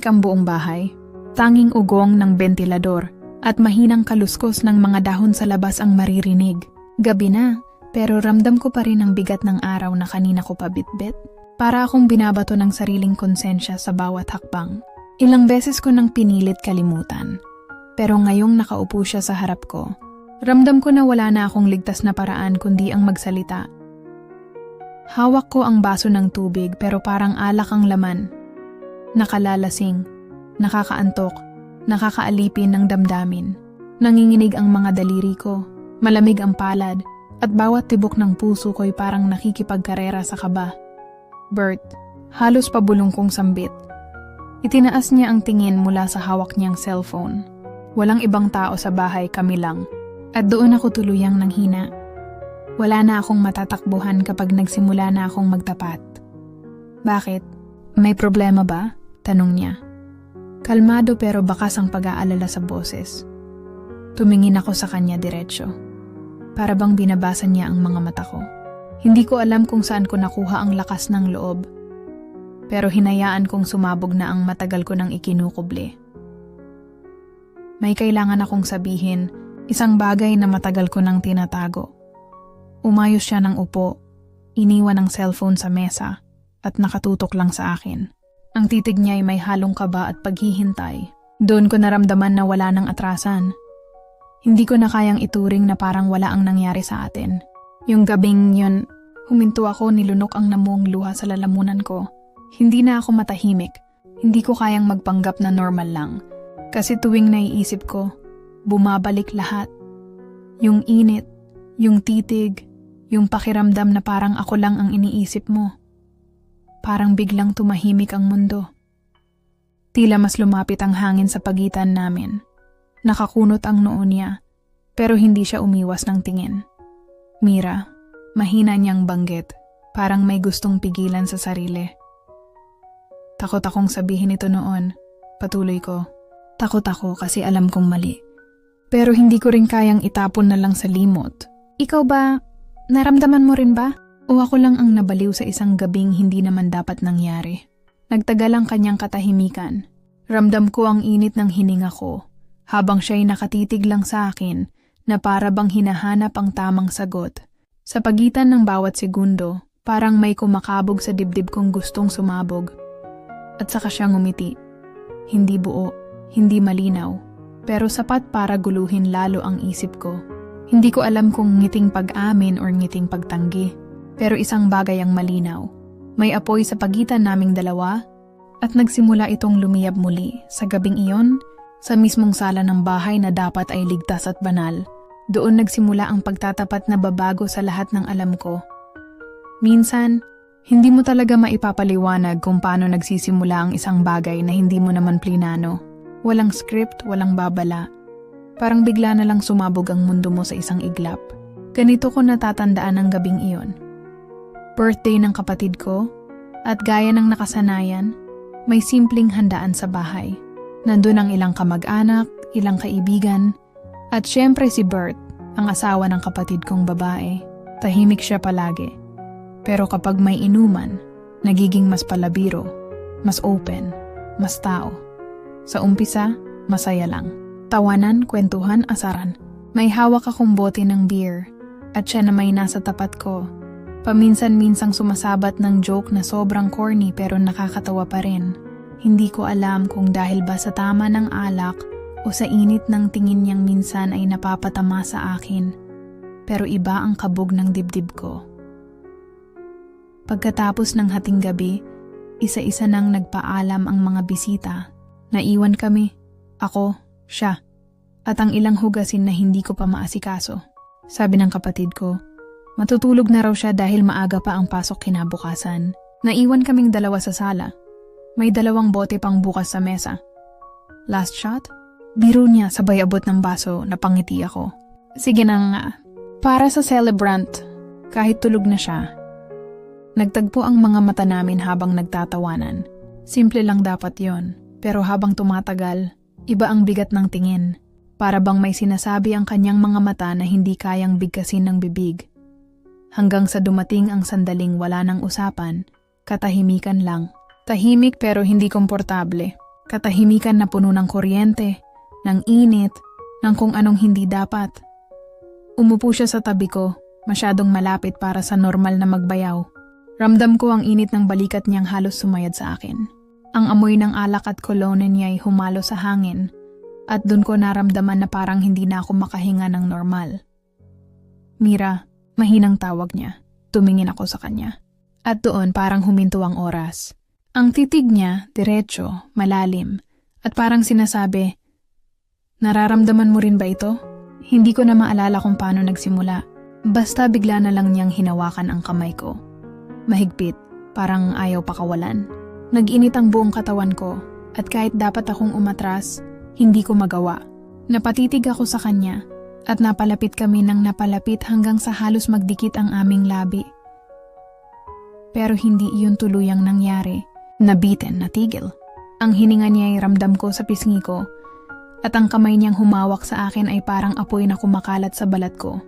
Tahimik ang buong bahay. Tanging ugong ng bentilador at mahinang kaluskos ng mga dahon sa labas ang maririnig. Gabi na, pero ramdam ko pa rin ang bigat ng araw na kanina ko pabitbit. Para akong binabato ng sariling konsensya sa bawat hakbang. Ilang beses ko nang pinilit kalimutan. Pero ngayong nakaupo siya sa harap ko, ramdam ko na wala na akong ligtas na paraan kundi ang magsalita. Hawak ko ang baso ng tubig pero parang alak ang laman. Nakalalasing, nakakaantok, nakakaalipin ng damdamin. Nanginginig ang mga daliri ko, malamig ang palad, at bawat tibok ng puso ko'y parang nakikipagkarera sa kaba. Bert, halos pabulong kong sambit. Itinaas niya ang tingin mula sa hawak niyang cellphone. Walang ibang tao sa bahay, kami lang. At doon ako tuluyang nanghina. Wala na akong matatakbuhan kapag nagsimula na akong magtapat. Bakit? May problema ba? Tanong niya. Kalmado pero bakas ang pag-aalala sa boses. Tumingin ako sa kanya diretsyo. Para bang binabasa niya ang mga mata ko. Hindi ko alam kung saan ko nakuha ang lakas ng loob. Pero hinayaan kong sumabog na ang matagal ko nang ikinukubli. May kailangan akong sabihin, isang bagay na matagal ko nang tinatago. Umayos siya ng upo, iniwan ang cellphone sa mesa, at nakatutok lang sa akin. Ang titig niya ay may halong kaba at paghihintay. Doon ko naramdaman na wala nang atrasan. Hindi ko na kayang ituring na parang wala ang nangyari sa atin. Yung gabing yun, huminto ako nilunok ang namuong luha sa lalamunan ko. Hindi na ako matahimik. Hindi ko kayang magpanggap na normal lang. Kasi tuwing naiisip ko, bumabalik lahat. Yung init, yung titig, yung pakiramdam na parang ako lang ang iniisip mo. Parang biglang tumahimik ang mundo. Tila mas lumapit ang hangin sa pagitan namin. Nakakunot ang noo niya, pero hindi siya umiwas ng tingin. Mira, mahina niyang banggit, parang may gustong pigilan sa sarili. Takot akong sabihin ito noon, patuloy ko. Takot ako kasi alam kong mali. Pero hindi ko rin kayang itapon na lang sa limot. Ikaw ba, naramdaman mo rin ba? O ako lang ang nabaliw sa isang gabing hindi naman dapat nangyari? Nagtagal ang kanyang katahimikan. Ramdam ko ang init ng hininga ko, habang siya'y nakatitig lang sa akin na para bang hinahanap ang tamang sagot. Sa pagitan ng bawat segundo, parang may kumakabog sa dibdib kong gustong sumabog. At saka siya ngumiti. Hindi buo, hindi malinaw, pero sapat para guluhin lalo ang isip ko. Hindi ko alam kung ngiting pag-amin or ngiting pagtanggi, pero isang bagay ang malinaw. May apoy sa pagitan naming dalawa at nagsimula itong lumiyab muli sa gabing iyon sa mismong sala ng bahay na dapat ay ligtas at banal. Doon nagsimula ang pagtatapat na babago sa lahat ng alam ko. Minsan, hindi mo talaga maipapaliwanag kung paano nagsisimula ang isang bagay na hindi mo naman plinano. Walang script, walang babala. Parang bigla na lang sumabog ang mundo mo sa isang iglap. Ganito ko natatandaan ang gabing iyon. Birthday ng kapatid ko, at gaya ng nakasanayan, may simpleng handaan sa bahay. Nandun ang ilang kamag-anak, ilang kaibigan, at syempre si Bert, ang asawa ng kapatid kong babae. Tahimik siya palagi. Pero kapag may inuman, nagiging mas palabiro, mas open, mas tao. Sa umpisa, masaya lang. Tawanan, kwentuhan, asaran. May hawak akong bote ng beer at siya na may nasa tapat ko. Paminsan-minsang sumasabat ng joke na sobrang corny pero nakakatawa pa rin. Hindi ko alam kung dahil ba sa tama ng alak o sa init ng tingin niyang minsan ay napapatama sa akin. Pero iba ang kabog ng dibdib ko. Pagkatapos ng hating gabi, isa-isa nang nagpaalam ang mga bisita. Naiwan kami, ako, siya, at ang ilang hugasin na hindi ko pa maasikaso. Sabi ng kapatid ko, matutulog na raw siya dahil maaga pa ang pasok kinabukasan. Naiwan kaming dalawa sa sala. May dalawang bote pang bukas sa mesa. Last shot? Biro niya sabay abot ng baso na pangiti ako. Sige na nga. Para sa celebrant, kahit tulog na siya. Nagtagpo ang mga mata namin habang nagtatawanan. Simple lang dapat yon. Pero habang tumatagal, iba ang bigat ng tingin. Para bang may sinasabi ang kanyang mga mata na hindi kayang bigkasin ng bibig. Hanggang sa dumating ang sandaling wala ng usapan, katahimikan lang. Tahimik pero hindi komportable. Katahimikan na puno ng kuryente, ng init, ng kung anong hindi dapat. Umupo siya sa tabi ko, masyadong malapit para sa normal na magbayaw. Ramdam ko ang init ng balikat niyang halos sumayad sa akin. Ang amoy ng alak at kolone niya ay humalo sa hangin at doon ko naramdaman na parang hindi na ako makahinga ng normal. Mira, mahinang tawag niya. Tumingin ako sa kanya. At doon parang huminto ang oras. Ang titig niya, diretso, malalim, at parang sinasabi, Nararamdaman mo rin ba ito? Hindi ko na maalala kung paano nagsimula. Basta bigla na lang niyang hinawakan ang kamay ko. Mahigpit, parang ayaw pakawalan. Nag-init ang buong katawan ko, at kahit dapat akong umatras, hindi ko magawa. Napatitig ako sa kanya, at napalapit kami ng napalapit hanggang sa halos magdikit ang aming labi. Pero hindi iyon tuluyang nangyari. Nabitin, natigil. Ang hininga niya ay ramdam ko sa pisngi ko at ang kamay niyang humawak sa akin ay parang apoy na kumakalat sa balat ko.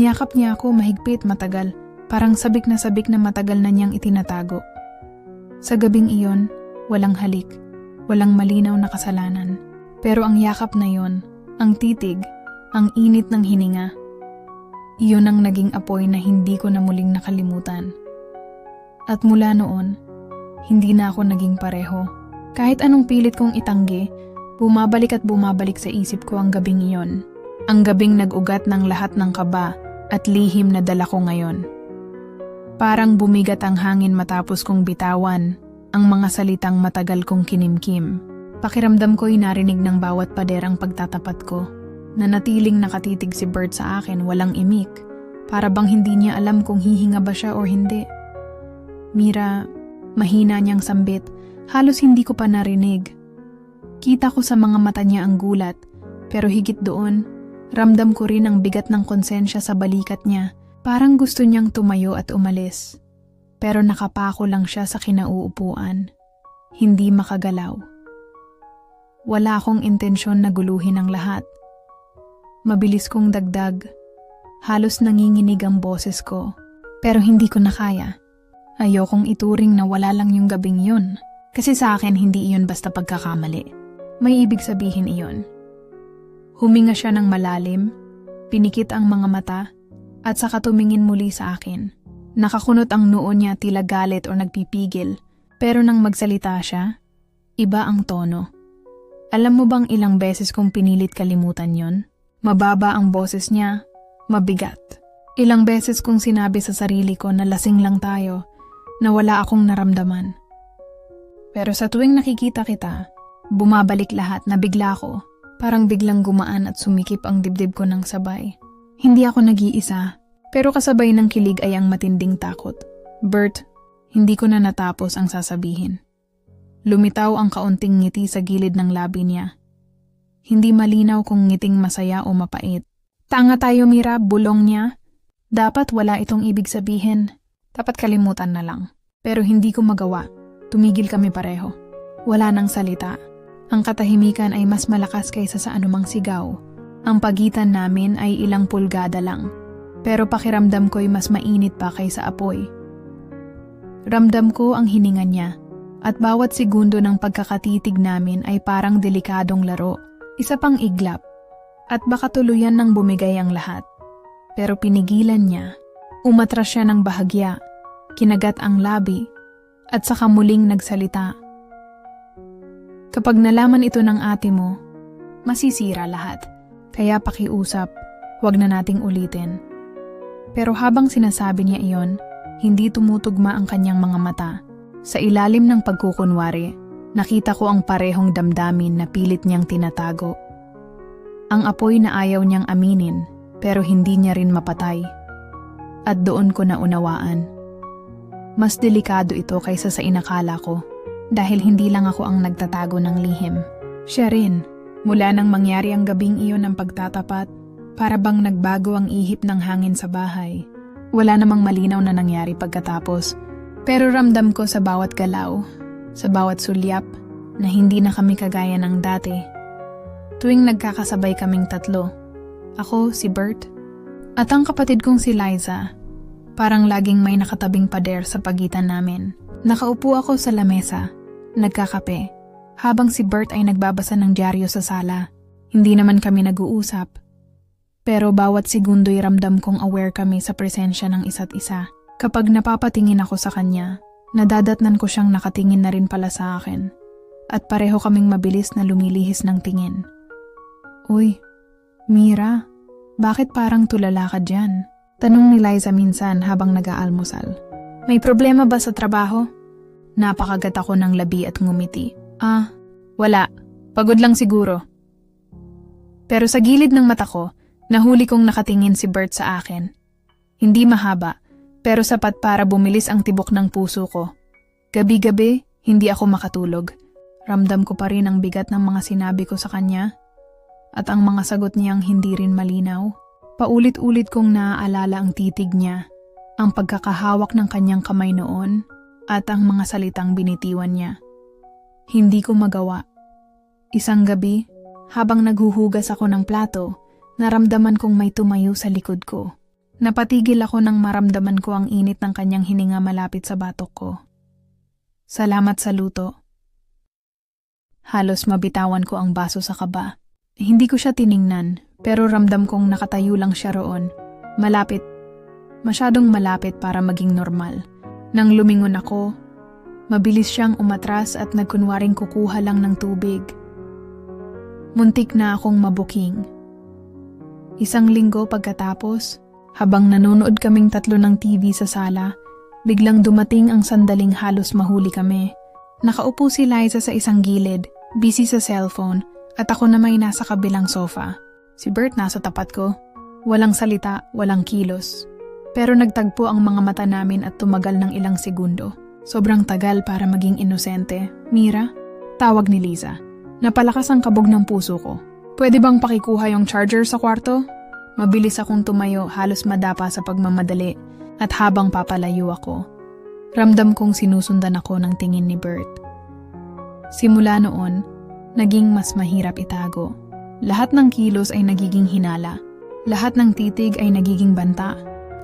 Niyakap niya ako mahigpit matagal, parang sabik na sabik na matagal na niyang itinatago. Sa gabing iyon, walang halik, walang malinaw na kasalanan. Pero ang yakap na yon, ang titig, ang init ng hininga, iyon ang naging apoy na hindi ko na muling nakalimutan. At mula noon, hindi na ako naging pareho. Kahit anong pilit kong itanggi, bumabalik at bumabalik sa isip ko ang gabing iyon. Ang gabing nag-ugat ng lahat ng kaba at lihim na dala ko ngayon. Parang bumigat ang hangin matapos kong bitawan ang mga salitang matagal kong kinimkim. Pakiramdam ko'y narinig ng bawat pader ang pagtatapat ko. Nanatiling nakatitig si Bert sa akin walang imik. Para bang hindi niya alam kung hihinga ba siya o hindi. Mira, Mahina niyang sambit, halos hindi ko pa narinig. Kita ko sa mga mata niya ang gulat, pero higit doon, ramdam ko rin ang bigat ng konsensya sa balikat niya. Parang gusto niyang tumayo at umalis. Pero nakapako lang siya sa kinauupuan. Hindi makagalaw. Wala akong intensyon na guluhin ang lahat. Mabilis kong dagdag. Halos nanginginig ang boses ko. Pero hindi ko na kaya. Ayokong ituring na wala lang yung gabing yun. Kasi sa akin hindi iyon basta pagkakamali. May ibig sabihin iyon. Huminga siya ng malalim, pinikit ang mga mata, at saka tumingin muli sa akin. Nakakunot ang noo niya tila galit o nagpipigil, pero nang magsalita siya, iba ang tono. Alam mo bang ilang beses kong pinilit kalimutan yon? Mababa ang boses niya, mabigat. Ilang beses kong sinabi sa sarili ko na lasing lang tayo na wala akong naramdaman. Pero sa tuwing nakikita kita, bumabalik lahat na bigla ko, parang biglang gumaan at sumikip ang dibdib ko ng sabay. Hindi ako nag-iisa, pero kasabay ng kilig ay ang matinding takot. Bert, hindi ko na natapos ang sasabihin. Lumitaw ang kaunting ngiti sa gilid ng labi niya. Hindi malinaw kung ngiting masaya o mapait. Tanga tayo Mira, bulong niya. Dapat wala itong ibig sabihin. Dapat kalimutan na lang. Pero hindi ko magawa. Tumigil kami pareho. Wala nang salita. Ang katahimikan ay mas malakas kaysa sa anumang sigaw. Ang pagitan namin ay ilang pulgada lang. Pero pakiramdam ko'y mas mainit pa kaysa apoy. Ramdam ko ang hininga niya at bawat segundo ng pagkakatitig namin ay parang delikadong laro. Isa pang iglap at baka tuluyan ng bumigay ang lahat. Pero pinigilan niya. Umatras siya ng bahagya kinagat ang labi, at saka muling nagsalita. Kapag nalaman ito ng ate mo, masisira lahat. Kaya pakiusap, huwag na nating ulitin. Pero habang sinasabi niya iyon, hindi tumutugma ang kanyang mga mata. Sa ilalim ng pagkukunwari, nakita ko ang parehong damdamin na pilit niyang tinatago. Ang apoy na ayaw niyang aminin, pero hindi niya rin mapatay. At doon ko naunawaan mas delikado ito kaysa sa inakala ko dahil hindi lang ako ang nagtatago ng lihim. Siya rin, mula nang mangyari ang gabing iyon ng pagtatapat, para bang nagbago ang ihip ng hangin sa bahay. Wala namang malinaw na nangyari pagkatapos, pero ramdam ko sa bawat galaw, sa bawat sulyap, na hindi na kami kagaya ng dati. Tuwing nagkakasabay kaming tatlo, ako, si Bert, at ang kapatid kong si Liza, Parang laging may nakatabing pader sa pagitan namin. Nakaupo ako sa lamesa, nagkakape, habang si Bert ay nagbabasa ng dyaryo sa sala. Hindi naman kami nag-uusap. Pero bawat segundo'y ramdam kong aware kami sa presensya ng isa't isa. Kapag napapatingin ako sa kanya, nadadatnan ko siyang nakatingin na rin pala sa akin. At pareho kaming mabilis na lumilihis ng tingin. Uy, Mira, bakit parang tulala ka dyan? Tanong ni Liza minsan habang nag-aalmusal. May problema ba sa trabaho? Napakagat ako ng labi at ngumiti. Ah, wala. Pagod lang siguro. Pero sa gilid ng mata ko, nahuli kong nakatingin si Bert sa akin. Hindi mahaba, pero sapat para bumilis ang tibok ng puso ko. Gabi-gabi, hindi ako makatulog. Ramdam ko pa rin ang bigat ng mga sinabi ko sa kanya at ang mga sagot niyang hindi rin malinaw. Paulit-ulit kong naaalala ang titig niya, ang pagkakahawak ng kanyang kamay noon at ang mga salitang binitiwan niya. Hindi ko magawa. Isang gabi, habang naghuhugas ako ng plato, naramdaman kong may tumayo sa likod ko. Napatigil ako nang maramdaman ko ang init ng kanyang hininga malapit sa batok ko. Salamat sa luto. Halos mabitawan ko ang baso sa kaba. Hindi ko siya tiningnan, pero ramdam kong nakatayo lang siya roon. Malapit. Masyadong malapit para maging normal. Nang lumingon ako, mabilis siyang umatras at nagkunwaring kukuha lang ng tubig. Muntik na akong mabuking. Isang linggo pagkatapos, habang nanonood kaming tatlo ng TV sa sala, biglang dumating ang sandaling halos mahuli kami. Nakaupo si Liza sa isang gilid, busy sa cellphone, at ako na may nasa kabilang sofa. Si Bert nasa tapat ko. Walang salita, walang kilos. Pero nagtagpo ang mga mata namin at tumagal ng ilang segundo. Sobrang tagal para maging inosente. Mira? Tawag ni Liza. Napalakas ang kabog ng puso ko. Pwede bang pakikuha yung charger sa kwarto? Mabilis akong tumayo halos madapa sa pagmamadali at habang papalayo ako, ramdam kong sinusundan ako ng tingin ni Bert. Simula noon, naging mas mahirap itago. Lahat ng kilos ay nagiging hinala. Lahat ng titig ay nagiging banta.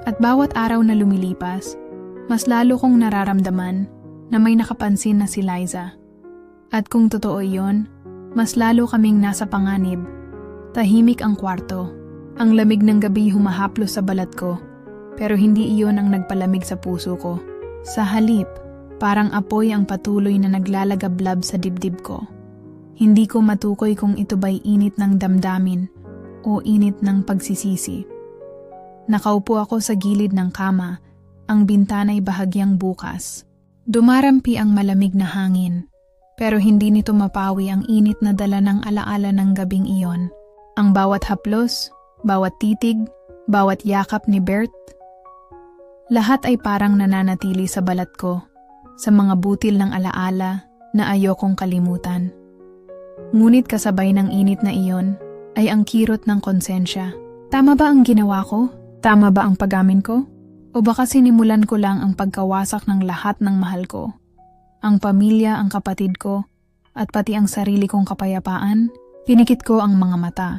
At bawat araw na lumilipas, mas lalo kong nararamdaman na may nakapansin na si Liza. At kung totoo iyon, mas lalo kaming nasa panganib. Tahimik ang kwarto. Ang lamig ng gabi humahaplos sa balat ko, pero hindi iyon ang nagpalamig sa puso ko. Sa halip, parang apoy ang patuloy na naglalagablab sa dibdib ko. Hindi ko matukoy kung ito ba'y init ng damdamin o init ng pagsisisi. Nakaupo ako sa gilid ng kama, ang bintana'y bahagyang bukas. Dumarampi ang malamig na hangin, pero hindi nito mapawi ang init na dala ng alaala ng gabing iyon. Ang bawat haplos, bawat titig, bawat yakap ni Bert, lahat ay parang nananatili sa balat ko, sa mga butil ng alaala na ayokong kalimutan. Ngunit kasabay ng init na iyon ay ang kirot ng konsensya. Tama ba ang ginawa ko? Tama ba ang pagamin ko? O baka sinimulan ko lang ang pagkawasak ng lahat ng mahal ko? Ang pamilya, ang kapatid ko, at pati ang sarili kong kapayapaan? Pinikit ko ang mga mata.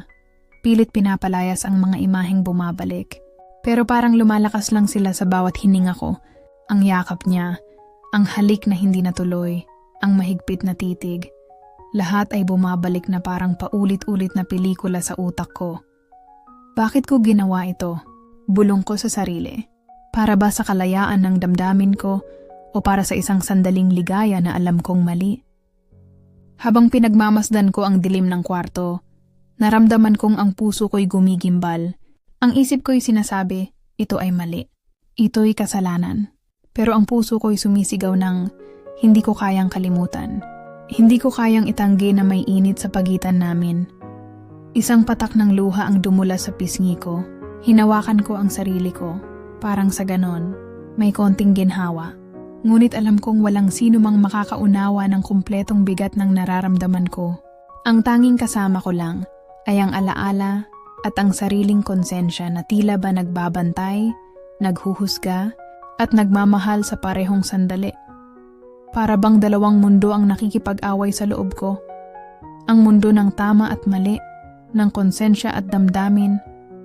Pilit pinapalayas ang mga imaheng bumabalik. Pero parang lumalakas lang sila sa bawat hininga ko. Ang yakap niya, ang halik na hindi natuloy, ang mahigpit na titig, lahat ay bumabalik na parang paulit-ulit na pelikula sa utak ko. Bakit ko ginawa ito? Bulong ko sa sarili. Para ba sa kalayaan ng damdamin ko o para sa isang sandaling ligaya na alam kong mali? Habang pinagmamasdan ko ang dilim ng kwarto, naramdaman kong ang puso ko'y gumigimbal. Ang isip ko'y sinasabi, ito ay mali. Ito'y kasalanan. Pero ang puso ko'y sumisigaw ng hindi ko kayang kalimutan. Hindi ko kayang itanggi na may init sa pagitan namin. Isang patak ng luha ang dumula sa pisngi ko. Hinawakan ko ang sarili ko. Parang sa ganon, may konting ginhawa. Ngunit alam kong walang sino mang makakaunawa ng kumpletong bigat ng nararamdaman ko. Ang tanging kasama ko lang ay ang alaala at ang sariling konsensya na tila ba nagbabantay, naghuhusga, at nagmamahal sa parehong sandali. Para bang dalawang mundo ang nakikipag-away sa loob ko. Ang mundo ng tama at mali, ng konsensya at damdamin,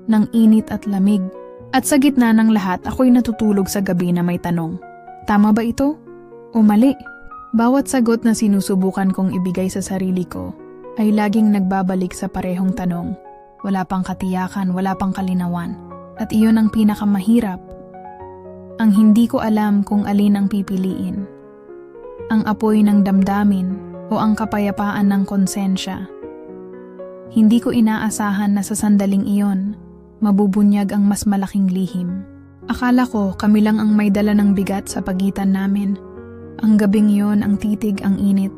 ng init at lamig. At sa gitna ng lahat, ako'y natutulog sa gabi na may tanong. Tama ba ito? O mali? Bawat sagot na sinusubukan kong ibigay sa sarili ko ay laging nagbabalik sa parehong tanong. Wala pang katiyakan, wala pang kalinawan. At iyon ang pinakamahirap. Ang hindi ko alam kung alin ang pipiliin. Ang apoy ng damdamin o ang kapayapaan ng konsensya. Hindi ko inaasahan na sa sandaling iyon, mabubunyag ang mas malaking lihim. Akala ko kami lang ang may dala ng bigat sa pagitan namin. Ang gabing iyon ang titig ang init,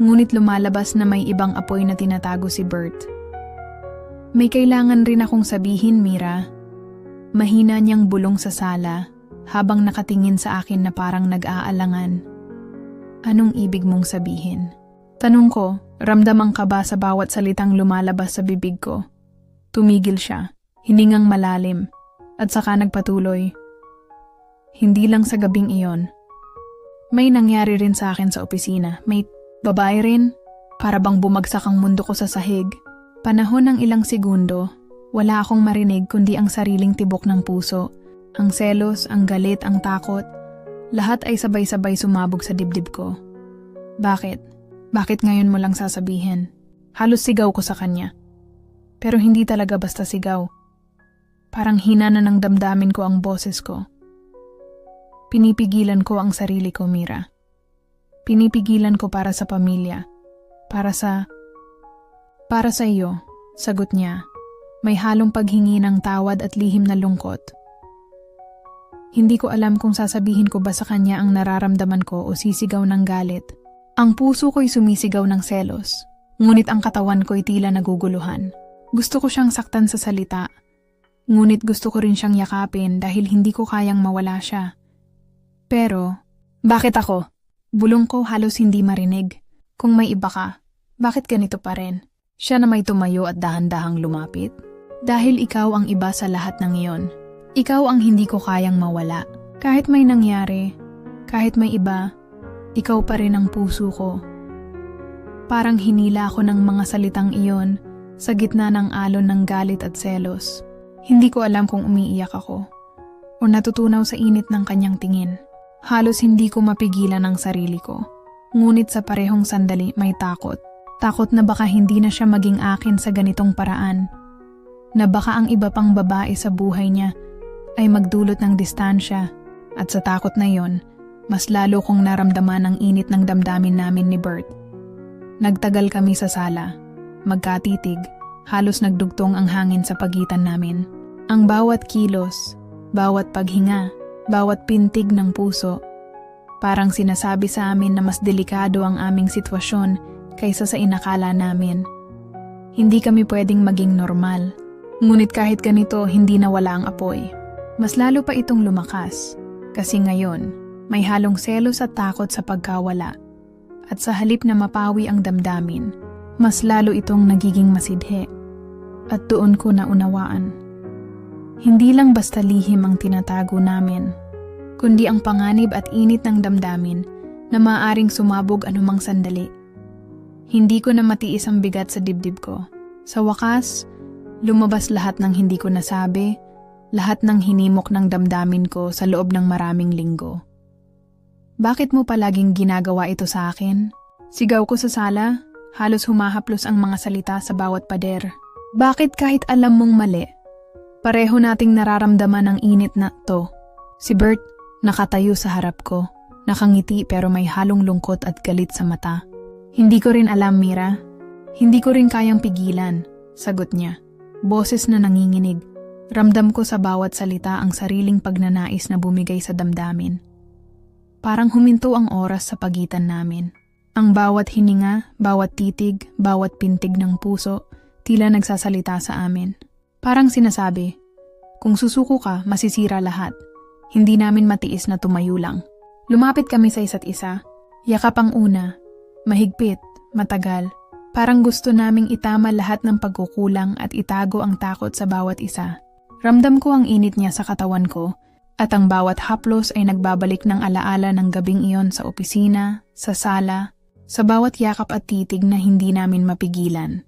ngunit lumalabas na may ibang apoy na tinatago si Bert. May kailangan rin akong sabihin, Mira. Mahina niyang bulong sa sala habang nakatingin sa akin na parang nag-aalangan. Anong ibig mong sabihin? Tanong ko, ramdam ang kaba sa bawat salitang lumalabas sa bibig ko. Tumigil siya, hiningang malalim, at saka nagpatuloy. Hindi lang sa gabing iyon. May nangyari rin sa akin sa opisina. May babae rin. Para bang bumagsak ang mundo ko sa sahig. Panahon ng ilang segundo, wala akong marinig kundi ang sariling tibok ng puso. Ang selos, ang galit, ang takot. Lahat ay sabay-sabay sumabog sa dibdib ko. Bakit? Bakit ngayon mo lang sasabihin? Halos sigaw ko sa kanya. Pero hindi talaga basta sigaw. Parang hina na ng damdamin ko ang boses ko. Pinipigilan ko ang sarili ko, Mira. Pinipigilan ko para sa pamilya. Para sa... Para sa iyo, sagot niya. May halong paghingi ng tawad at lihim na lungkot. Hindi ko alam kung sasabihin ko ba sa kanya ang nararamdaman ko o sisigaw ng galit. Ang puso ko'y sumisigaw ng selos, ngunit ang katawan ko'y tila naguguluhan. Gusto ko siyang saktan sa salita, ngunit gusto ko rin siyang yakapin dahil hindi ko kayang mawala siya. Pero, bakit ako? Bulong ko halos hindi marinig. Kung may iba ka, bakit ganito pa rin? Siya na may tumayo at dahan-dahang lumapit. Dahil ikaw ang iba sa lahat ng iyon. Ikaw ang hindi ko kayang mawala. Kahit may nangyari, kahit may iba, ikaw pa rin ang puso ko. Parang hinila ako ng mga salitang iyon sa gitna ng alon ng galit at selos. Hindi ko alam kung umiiyak ako o natutunaw sa init ng kanyang tingin. Halos hindi ko mapigilan ang sarili ko. Ngunit sa parehong sandali may takot. Takot na baka hindi na siya maging akin sa ganitong paraan. Na baka ang iba pang babae sa buhay niya ay magdulot ng distansya. At sa takot na yon, mas lalo kong naramdaman ang init ng damdamin namin ni Bert. Nagtagal kami sa sala. Magkatitig, halos nagdugtong ang hangin sa pagitan namin. Ang bawat kilos, bawat paghinga, bawat pintig ng puso. Parang sinasabi sa amin na mas delikado ang aming sitwasyon kaysa sa inakala namin. Hindi kami pwedeng maging normal. Ngunit kahit ganito, hindi nawala ang apoy. Mas lalo pa itong lumakas. Kasi ngayon, may halong selos at takot sa pagkawala. At sa halip na mapawi ang damdamin, mas lalo itong nagiging masidhe. At doon ko naunawaan. Hindi lang basta lihim ang tinatago namin, kundi ang panganib at init ng damdamin na maaaring sumabog anumang sandali. Hindi ko na matiis ang bigat sa dibdib ko. Sa wakas, lumabas lahat ng hindi ko nasabi, lahat ng hinimok ng damdamin ko sa loob ng maraming linggo. Bakit mo palaging ginagawa ito sa akin? Sigaw ko sa sala, halos humahaplos ang mga salita sa bawat pader. Bakit kahit alam mong mali, Pareho nating nararamdaman ang init na to. Si Bert, nakatayo sa harap ko. Nakangiti pero may halong lungkot at galit sa mata. Hindi ko rin alam, Mira. Hindi ko rin kayang pigilan, sagot niya. Boses na nanginginig. Ramdam ko sa bawat salita ang sariling pagnanais na bumigay sa damdamin. Parang huminto ang oras sa pagitan namin. Ang bawat hininga, bawat titig, bawat pintig ng puso, tila nagsasalita sa amin. Parang sinasabi, kung susuko ka, masisira lahat. Hindi namin matiis na tumayo lang. Lumapit kami sa isa't isa. Yakap ang una. Mahigpit, matagal. Parang gusto naming itama lahat ng pagkukulang at itago ang takot sa bawat isa. Ramdam ko ang init niya sa katawan ko at ang bawat haplos ay nagbabalik ng alaala ng gabing iyon sa opisina, sa sala, sa bawat yakap at titig na hindi namin mapigilan.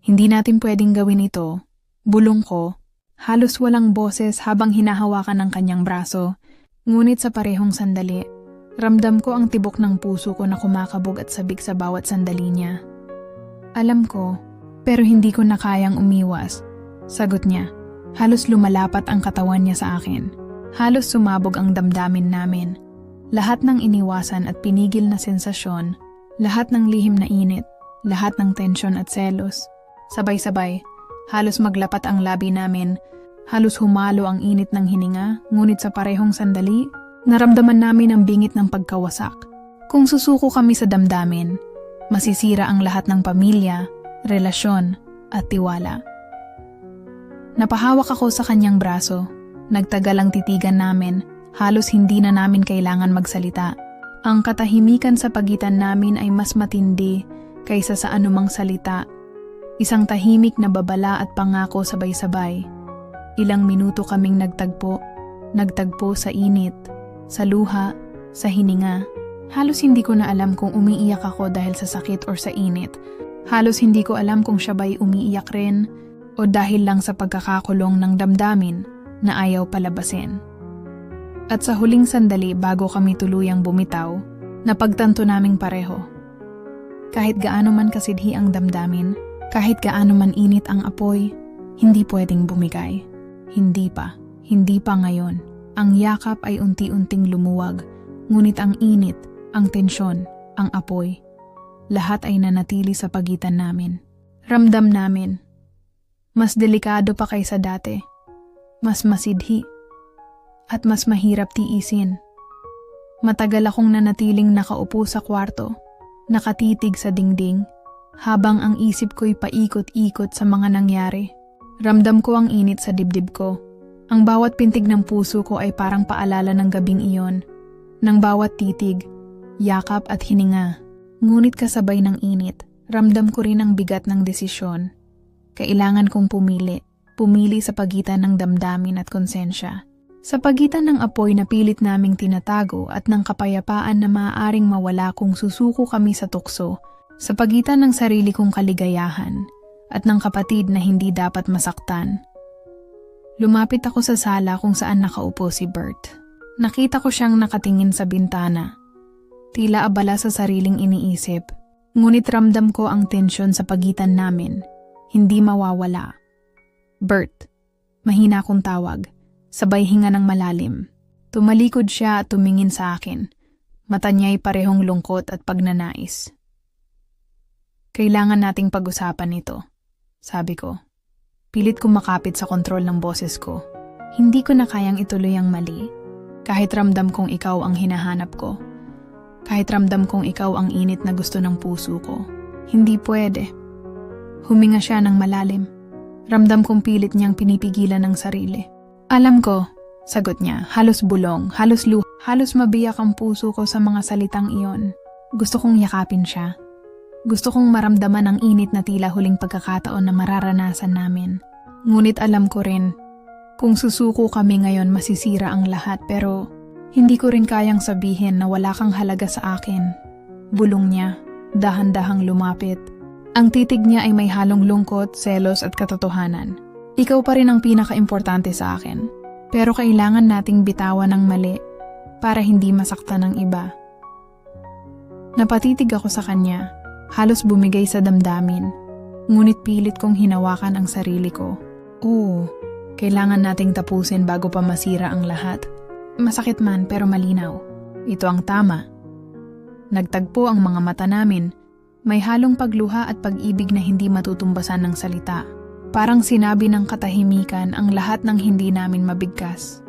Hindi natin pwedeng gawin ito Bulong ko, halos walang boses habang hinahawakan ng kanyang braso, ngunit sa parehong sandali, Ramdam ko ang tibok ng puso ko na kumakabog at sabik sa bawat sandali niya. Alam ko, pero hindi ko na kayang umiwas. Sagot niya, halos lumalapat ang katawan niya sa akin. Halos sumabog ang damdamin namin. Lahat ng iniwasan at pinigil na sensasyon, lahat ng lihim na init, lahat ng tensyon at selos. Sabay-sabay, halos maglapat ang labi namin, halos humalo ang init ng hininga, ngunit sa parehong sandali, naramdaman namin ang bingit ng pagkawasak. Kung susuko kami sa damdamin, masisira ang lahat ng pamilya, relasyon, at tiwala. Napahawak ako sa kanyang braso, nagtagal ang titigan namin, halos hindi na namin kailangan magsalita. Ang katahimikan sa pagitan namin ay mas matindi kaysa sa anumang salita. Isang tahimik na babala at pangako sabay-sabay. Ilang minuto kaming nagtagpo, nagtagpo sa init, sa luha, sa hininga. Halos hindi ko na alam kung umiiyak ako dahil sa sakit or sa init. Halos hindi ko alam kung siya ba'y umiiyak rin o dahil lang sa pagkakakulong ng damdamin na ayaw palabasin. At sa huling sandali bago kami tuluyang bumitaw, napagtanto naming pareho. Kahit gaano man kasidhi ang damdamin, kahit gaano man init ang apoy, hindi pwedeng bumigay. Hindi pa, hindi pa ngayon. Ang yakap ay unti-unting lumuwag, ngunit ang init, ang tensyon, ang apoy, lahat ay nanatili sa pagitan namin. Ramdam namin. Mas delikado pa kaysa dati. Mas masidhi. At mas mahirap tiisin. Matagal akong nanatiling nakaupo sa kwarto, nakatitig sa dingding, habang ang isip ko'y paikot-ikot sa mga nangyari. Ramdam ko ang init sa dibdib ko. Ang bawat pintig ng puso ko ay parang paalala ng gabing iyon. Nang bawat titig, yakap at hininga. Ngunit kasabay ng init, ramdam ko rin ang bigat ng desisyon. Kailangan kong pumili, pumili sa pagitan ng damdamin at konsensya. Sa pagitan ng apoy na pilit naming tinatago at ng kapayapaan na maaaring mawala kung susuko kami sa tukso, sa pagitan ng sarili kong kaligayahan at ng kapatid na hindi dapat masaktan. Lumapit ako sa sala kung saan nakaupo si Bert. Nakita ko siyang nakatingin sa bintana Tila abala sa sariling iniisip, ngunit ramdam ko ang tensyon sa pagitan namin. Hindi mawawala. Bert, mahina kong tawag, sabay hinga ng malalim. Tumalikod siya at tumingin sa akin. Mata niya'y parehong lungkot at pagnanais. Kailangan nating pag-usapan ito, sabi ko. Pilit kong makapit sa kontrol ng boses ko. Hindi ko na kayang ituloy ang mali. Kahit ramdam kong ikaw ang hinahanap ko. Kahit ramdam kong ikaw ang init na gusto ng puso ko. Hindi pwede. Huminga siya ng malalim. Ramdam kong pilit niyang pinipigilan ng sarili. Alam ko, sagot niya, halos bulong, halos luha, halos mabiyak ang puso ko sa mga salitang iyon. Gusto kong yakapin siya. Gusto kong maramdaman ang init na tila huling pagkakataon na mararanasan namin. Ngunit alam ko rin, kung susuko kami ngayon masisira ang lahat pero hindi ko rin kayang sabihin na wala kang halaga sa akin. Bulong niya, dahan-dahang lumapit. Ang titig niya ay may halong lungkot, selos at katotohanan. Ikaw pa rin ang pinaka-importante sa akin. Pero kailangan nating bitawan ng mali para hindi masaktan ng iba. Napatitig ako sa kanya, halos bumigay sa damdamin. Ngunit pilit kong hinawakan ang sarili ko. Oo, kailangan nating tapusin bago pa masira ang lahat. Masakit man pero malinaw. Ito ang tama. Nagtagpo ang mga mata namin. May halong pagluha at pag-ibig na hindi matutumbasan ng salita. Parang sinabi ng katahimikan ang lahat ng hindi namin mabigkas.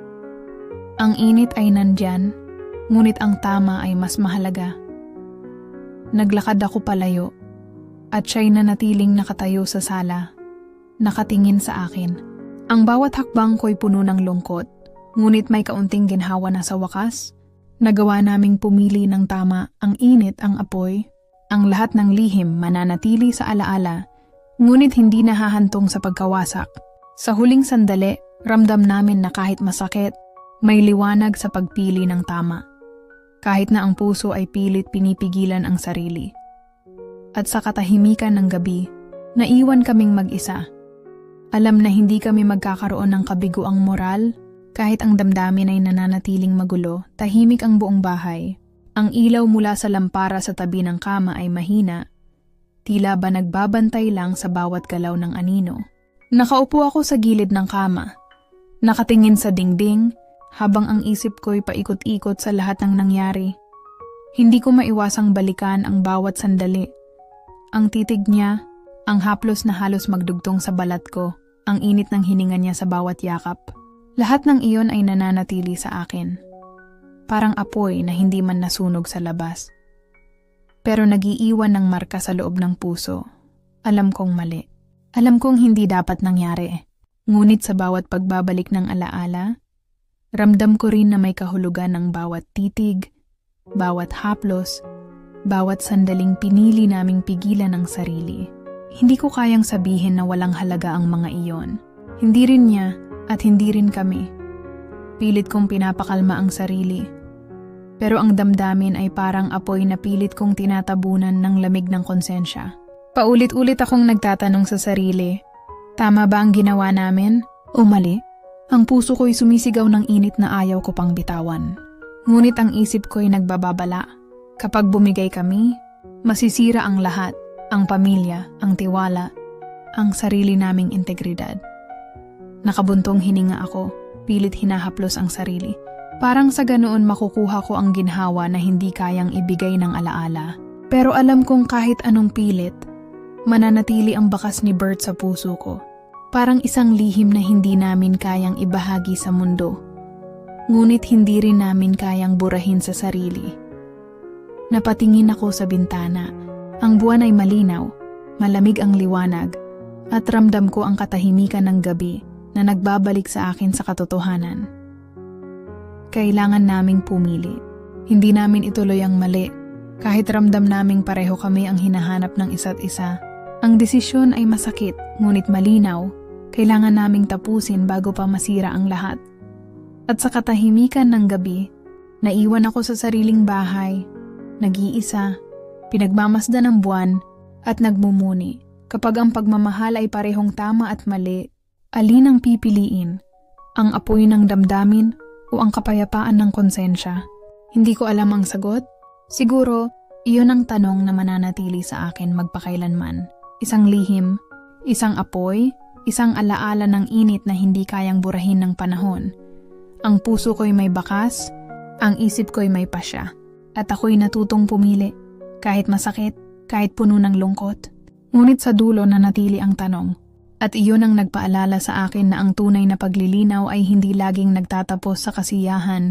Ang init ay nandyan, ngunit ang tama ay mas mahalaga. Naglakad ako palayo, at siya'y nanatiling nakatayo sa sala, nakatingin sa akin. Ang bawat hakbang ko'y puno ng lungkot, Ngunit may kaunting ginhawa na sa wakas. Nagawa naming pumili ng tama ang init ang apoy. Ang lahat ng lihim mananatili sa alaala, ngunit hindi nahahantong sa pagkawasak. Sa huling sandali, ramdam namin na kahit masakit, may liwanag sa pagpili ng tama. Kahit na ang puso ay pilit pinipigilan ang sarili. At sa katahimikan ng gabi, naiwan kaming mag-isa. Alam na hindi kami magkakaroon ng kabiguang moral kahit ang damdamin ay nananatiling magulo, tahimik ang buong bahay. Ang ilaw mula sa lampara sa tabi ng kama ay mahina, tila ba nagbabantay lang sa bawat galaw ng anino. Nakaupo ako sa gilid ng kama, nakatingin sa dingding, habang ang isip ko'y paikot-ikot sa lahat ng nangyari. Hindi ko maiwasang balikan ang bawat sandali. Ang titig niya, ang haplos na halos magdugtong sa balat ko, ang init ng hininga niya sa bawat yakap. Lahat ng iyon ay nananatili sa akin. Parang apoy na hindi man nasunog sa labas. Pero nagiiwan ng marka sa loob ng puso. Alam kong mali. Alam kong hindi dapat nangyari. Ngunit sa bawat pagbabalik ng alaala, ramdam ko rin na may kahulugan ng bawat titig, bawat haplos, bawat sandaling pinili naming pigilan ang sarili. Hindi ko kayang sabihin na walang halaga ang mga iyon. Hindi rin niya at hindi rin kami. Pilit kong pinapakalma ang sarili. Pero ang damdamin ay parang apoy na pilit kong tinatabunan ng lamig ng konsensya. Paulit-ulit akong nagtatanong sa sarili, tama ba ang ginawa namin o mali? Ang puso ko'y sumisigaw ng init na ayaw ko pang bitawan. Ngunit ang isip ko'y nagbababala. Kapag bumigay kami, masisira ang lahat, ang pamilya, ang tiwala, ang sarili naming integridad. Nakabuntong hininga ako, pilit hinahaplos ang sarili. Parang sa ganoon makukuha ko ang ginhawa na hindi kayang ibigay ng alaala. Pero alam kong kahit anong pilit, mananatili ang bakas ni Bert sa puso ko. Parang isang lihim na hindi namin kayang ibahagi sa mundo. Ngunit hindi rin namin kayang burahin sa sarili. Napatingin ako sa bintana. Ang buwan ay malinaw, malamig ang liwanag, at ramdam ko ang katahimikan ng gabi na nagbabalik sa akin sa katotohanan. Kailangan naming pumili. Hindi namin ituloy ang mali, kahit ramdam naming pareho kami ang hinahanap ng isa't isa. Ang desisyon ay masakit, ngunit malinaw. Kailangan naming tapusin bago pa masira ang lahat. At sa katahimikan ng gabi, naiwan ako sa sariling bahay, nag-iisa, pinagmamasdan ng buwan, at nagmumuni. Kapag ang pagmamahal ay parehong tama at mali, alin ang pipiliin? Ang apoy ng damdamin o ang kapayapaan ng konsensya? Hindi ko alam ang sagot. Siguro, iyon ang tanong na mananatili sa akin magpakailanman. Isang lihim, isang apoy, isang alaala ng init na hindi kayang burahin ng panahon. Ang puso ko'y may bakas, ang isip ko'y may pasya. At ako'y natutong pumili, kahit masakit, kahit puno ng lungkot. Ngunit sa dulo na natili ang tanong. At iyon ang nagpaalala sa akin na ang tunay na paglilinaw ay hindi laging nagtatapos sa kasiyahan